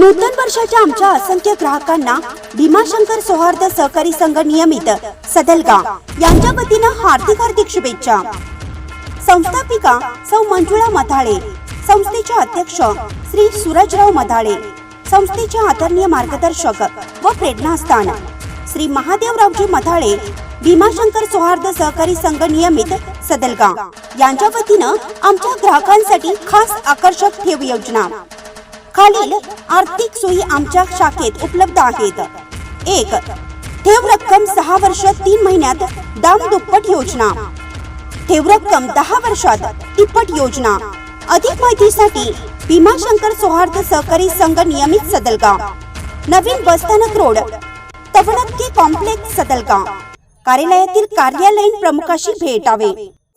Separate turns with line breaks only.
नूतन वर्षाच्या आमच्या असंख्य ग्राहकांना भीमाशंकर सौहार्द सहकारी संघ नियमित सदलगा यांच्या वतीनं हार्दिक हार्दिक शुभेच्छा. संस्थापिका सौ मंजुळा मथाळे संस्थेचे अध्यक्ष श्री सूरजराव मथाळे संस्थेचे आदरणीय मार्गदर्शक व प्रेरणास्थान श्री महादेवरावजी मथाळे भीमाशंकर सौहार्द सहकारी संघ नियमित सदलगा यांच्या वतीनं आमच्या ग्राहकांसाठी खास आकर्षक ठेव योजना. खालील आर्थिक सोयी आमच्या शाखेत उपलब्ध आहेत. एक ठेव रक्कम सहा वर्ष तीन महिन्यात दाम दुप्पट योजना. ठेव रक्कम दहा वर्षात तिप्पट योजना. अधिक माहितीसाठी भीमाशंकर सौहार्द सहकारी संघ नियमित सदलगा. नवीन बसस्थानक रोड तवणक्के कॉम्प्लेक्स सदलगा. कार्यालयातील कार्यालयीन प्रमुखाशी भेटावे